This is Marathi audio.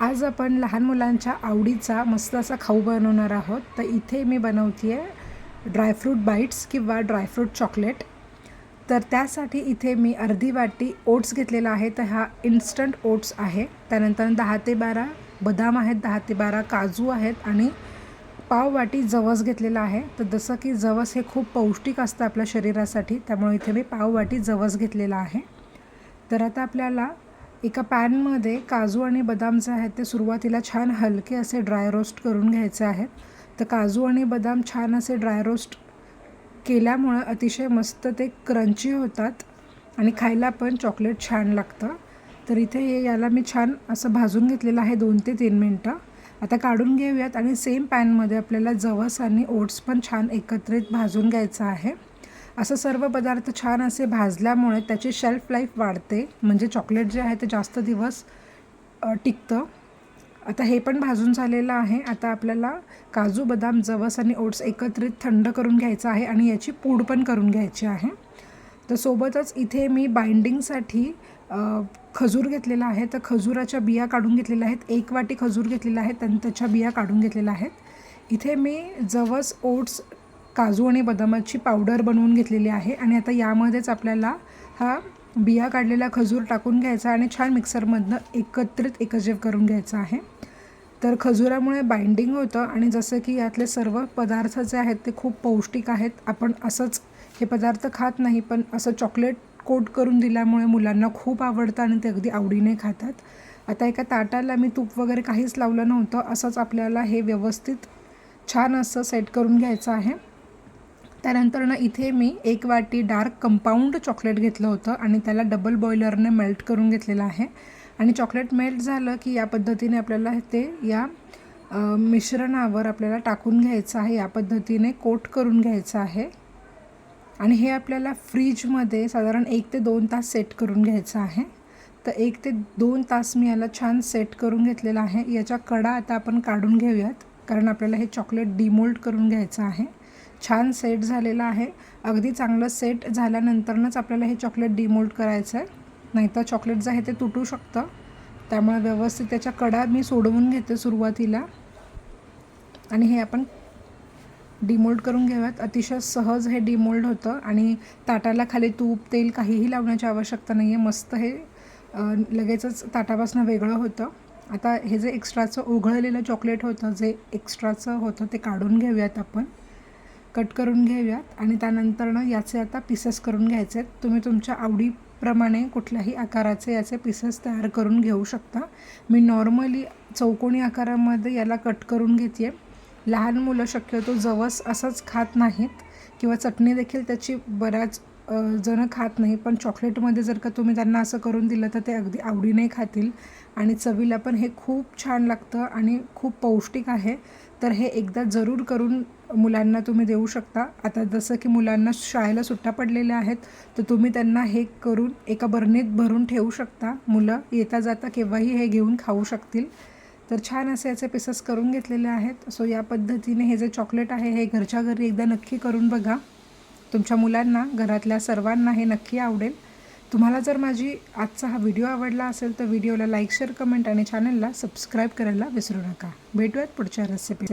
आज आपण लहान मुलांच्या आवडीचा मस्त असा खाऊ बनवणार आहोत. तर इथे मी बनवते आहे ड्रायफ्रूट बाईट्स किंवा ड्रायफ्रूट चॉकलेट तर त्यासाठी इथे मी अर्धी वाटी ओट्स घेतलेला आहे. तर हा इन्स्टंट ओट्स आहे. त्यानंतर दहा ते बारा बदाम आहेत दहा ते बारा काजू आहेत आणि पाव वाटी जवस घेतलेला आहे. तर जसं की जवस हे खूप पौष्टिक असतं आपल्या शरीरासाठी त्यामुळे इथे मी पाव वाटी जवस घेतलेला आहे. तर आता आपल्याला एका पॅनमध्ये काजू आणि बदाम जे आहेत ते सुरुवातीला छान हलके असे ड्राय रोस्ट करून घ्यायचे आहेत. तर काजू आणि बदाम छान असे ड्राय रोस्ट केल्यामुळं अतिशय मस्त ते क्रंची होतात आणि खायला पण चॉकलेट छान लागतं. तर इथे हे याला मी छान असं भाजून घेतलेलं आहे दोन ते तीन मिनटं. आता काढून घेऊयात आणि सेम पॅनमध्ये आपल्याला जवस आणि ओट्स पण छान एकत्रित भाजून घ्यायचं आहे. असं सर्व पदार्थ छान असे भाजल्यामुळे त्याची शेल्फ लाईफ वाढते. म्हणजे चॉकलेट जे आहे ते जास्त दिवस टिकतं. आता हे पण भाजून झालेलं आहे. आता आपल्याला काजू बदाम जवस आणि ओट्स एकत्रित थंड करून घ्यायचं आहे आणि याची पूड पण करून घ्यायची आहे. तर सोबतच इथे मी बाइंडिंगसाठी खजूर घेतलेला आहे. तर खजुराच्या बिया काढून घेतलेल्या आहेत. एक वाटी खजूर घेतलेला आहे. आणि त्याच्या बिया काढून घेतलेल्या आहेत. इथे मी जवस ओट्स काजू आणि बदामाची पावडर बनवून घेतलेली आहे आणि आता यामध्येच आपल्याला हा बिया काढलेला खजूर टाकून घ्यायचा आणि छान मिक्सरमधनं एकत्रित एकजीव करून घ्यायचा आहे. तर खजुरामुळे बाइंडिंग होतं आणि जसं की यातले सर्व पदार्थ जे आहेत ते खूप पौष्टिक आहेत. आपण असंच हे पदार्थ खात नाही पण असं चॉकलेट कोट करून दिल्यामुळे मुलांना खूप आवडतं आणि ते अगदी आवडीने खातात. आता एका ताटाला मी तूप वगैरे काहीच लावलं नव्हतं असंच आपल्याला हे व्यवस्थित छान असं सेट करून घ्यायचं आहे. त्यानंतर ना इथे मी एक वाटी डार्क कंपाऊंड चॉकलेट घेतलं होतं आणि त्याला डबल बॉयलरने मेल्ट करून घेतलेलं आहे. आणि चॉकलेट मेल्ट झालं की या पद्धतीने आपल्याला ते या मिश्रणावर आपल्याला टाकून घ्यायचं आहे. या पद्धतीने कोट करून घ्यायचं आहे. आणि हे आपल्याला फ्रीजमध्ये साधारण एक ते दोन तास सेट करून घ्यायचं आहे. तर एक ते दोन तास मी याला छान सेट करून घेतलेला आहे. याच्या कडा आता आपण काढून घेऊयात कारण आपल्याला हे चॉकलेट डिमोल्ड करून घ्यायचं आहे. छान सेट झालेला आहे. अगदी चांगलं सेट झाल्यानंतरनंच आपल्याला हे चॉकलेट डिमोल्ड करायचं आहे नाहीतर चॉकलेट जे आहे ते तुटू शकतं. त्यामुळे व्यवस्थित त्याच्या कडा मी सोडवून घेते सुरुवातीला. आणि हे आपण डिमोल्ड करून घेऊयात. अतिशय सहज हे डिमोल्ड होतं आणि ताटाला खाली तूप तेल काहीही लावण्याची आवश्यकता नाही आहे मस्त हे लगेचच ताटापासून वेगळं होतं. आता हे जे एक्स्ट्राचं उघळलेलं चॉकलेट होतं जे एक्स्ट्राचं होतं ते काढून घेऊयात आपण. कट करून घेऊयात आणि त्यानंतरनं याचे आता पीसेस करून घ्यायचे आहेत. तुम्ही तुमच्या आवडीप्रमाणे कुठल्याही आकाराचे याचे पीसेस तयार करून घेऊ शकता. मी नॉर्मली चौकोनी आकारामध्ये याला कट करून घेते आहे लहान मुलं शक्यतो जवस असंच खात नाहीत किंवा चटणी देखील त्याची बऱ्याच जणं खात नाही पण चॉकलेटमध्ये जर का तुम्ही त्यांना असं करून दिलं तर ते अगदी आवडीने खातील. आणि चवीला पण हे खूप छान लागतं आणि खूप पौष्टिक आहे. तर हे एकदा जरूर करून मुलांना तुम्ही देऊ शकता. आता जसं की मुलांना शाळेला सुट्ट्या पडलेल्या आहेत तर तुम्ही त्यांना हे करून एका बरणीत भरून ठेवू शकता. मुलं येता जाता केव्हाही हे घेऊन खाऊ शकतील. तर छान असे याचे पीसेस करून घेतलेले आहेत. सो या पद्धतीने हे जे चॉकलेट आहे हे घरच्या घरी एकदा नक्की करून बघा. तुमच्या मुलांना घरातल्या सर्वांना हे नक्की आवडेल. तुम्हाला जर माझी आजचा हा व्हिडिओ आवडला असेल तर व्हिडिओला लाईक शेअर कमेंट आणि चॅनलला सबस्क्राईब करायला विसरू नका. भेटूयात पुढच्या रेसिपी